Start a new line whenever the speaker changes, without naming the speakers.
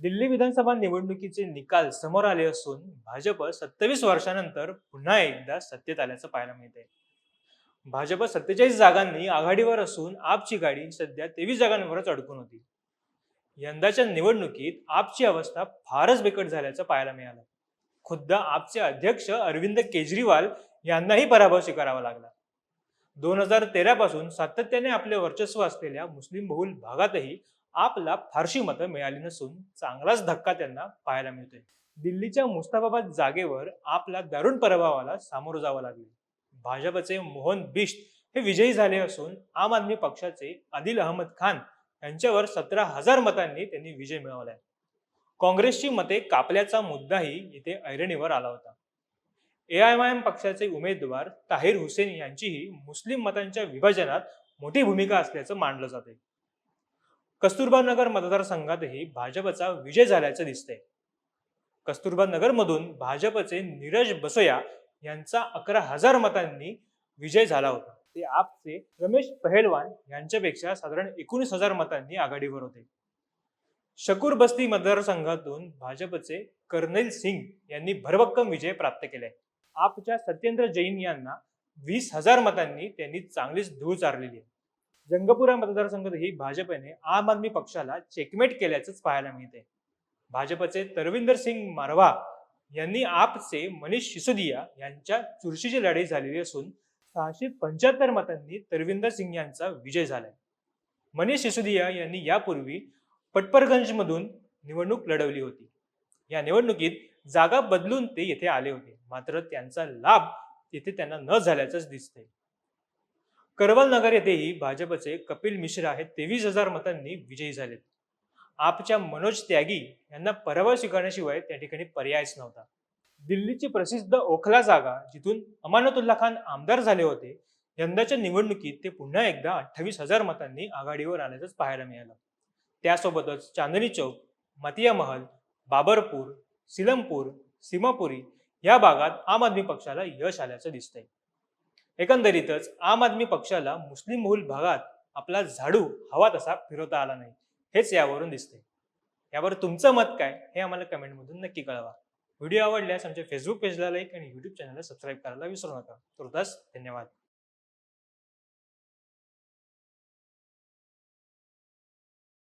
दिल्ली विधानसभा निवडणुकीचे निकाल समोर आले असून भाजप सत्तावीस वर्षानंतर पुन्हा एकदा सत्तेत आल्याचं पाहायला मिळतंय. भाजप सत्तेचाळीस जागांनी आघाडीवर असून आपची गाडी सध्या तेवीस जागांवरच अडकून होती. यंदाच्या निवडणुकीत आपची अवस्था फारच बिकट झाल्याचं पाहायला मिळालं. खुद्द आपचे अध्यक्ष अरविंद केजरीवाल यांनाही पराभव स्वीकारावा लागला. दोन हजार तेरा पासून सातत्याने आपले वर्चस्व असलेल्या मुस्लिम बहुल भागातही आपला फारशी मतं मिळाली नसून चांगलाच धक्का त्यांना पाहायला मिळतोय. दिल्लीच्या मुस्ताफाबाद जागेवर आपला दारुण पराभवाला सामोरं जावं लागले. भाजपचे मोहन बिष्ट हे विजयी झाले असून आम आदमी पक्षाचे आदिल अहमद खान यांच्यावर सतरा हजार मतांनी त्यांनी विजय मिळवलाय. काँग्रेसची मते कापल्याचा मुद्दाही इथे ऐरणीवर आला होता. एआयएमआयएम पक्षाचे उमेदवार ताहिर हुसेन यांचीही मुस्लिम मतांच्या विभाजनात मोठी भूमिका असल्याचं मानलं जाते कस्तुरबा नगर मतदारसंघातही भाजपचा विजय झाल्याचं दिसतंय. कस्तुरबा नगरमधून भाजपचे नीरज बसया यांचा अकरा हजार मतांनी विजय झाला होता. ते आपचे रमेश पहेलवान यांच्यापेक्षा साधारण एकोणीस हजार मतांनी आघाडीवर होते. शकूर बस्ती मतदारसंघातून भाजपचे कर्नल सिंग यांनी भरभक्कम विजय प्राप्त केलाय आपच्या सत्येंद्र जैन यांना वीस हजार मतांनी त्यांनी चांगलीच धूळ चारलेली आहे. जंगपुरा मतदारसंघातही भाजपने आम आदमी पक्षाला चेकमेट केल्याचंच पाहायला मिळते भाजपचे तरविंदर सिंग मारवा यांनी आपचे मनीष सिसोदिया यांच्या चुरशीची लढाई झालेली असून सहाशे पंच्याहत्तर मतांनी तरविंदर सिंग यांचा विजय झालाय. मनीष सिसोदिया यांनी यापूर्वी पटपरगंजमधून निवडणूक लढवली होती. या निवडणुकीत जागा बदलून ते येथे आले होते. मात्र त्यांचा लाभ येथे त्यांना न झाल्याचंच दिसतंय. करवल नगर येथेही भाजपचे कपिल मिश्रा हे तेवीस हजार मतांनी विजयी झालेत. आपच्या मनोज त्यागी यांना पराभव स्वीकारण्याशिवाय त्या ठिकाणी पर्यायच नव्हता. दिल्लीची प्रसिद्ध ओखला जागा जिथून अमानतुल्ला खान आमदार झाले होते यंदाच्या निवडणुकीत ते पुन्हा एकदा अठ्ठावीस हजार मतांनी आघाडीवर आल्याचंच पाहायला मिळालं. त्यासोबतच चांदणी चौक मतिया महल बाबरपूर सिलमपूर सीमापुरी या भागात आम आदमी पक्षाला यश आल्याचं दिसतंय. एकंदरीतच आम आदमी पक्षाला मुस्लिम बहुल भागात आपला झाडू हवा तसा फिरवता आला नाही. हेच यावरून दिसते. यावर तुमचं मत काय हे आम्हाला कमेंटमधून नक्की कळवा. व्हिडिओ आवडल्यास आमच्या फेसबुक पेजला लाईक आणि युट्यूब चॅनलला सबस्क्राईब करायला विसरू नका. तुर्तास धन्यवाद.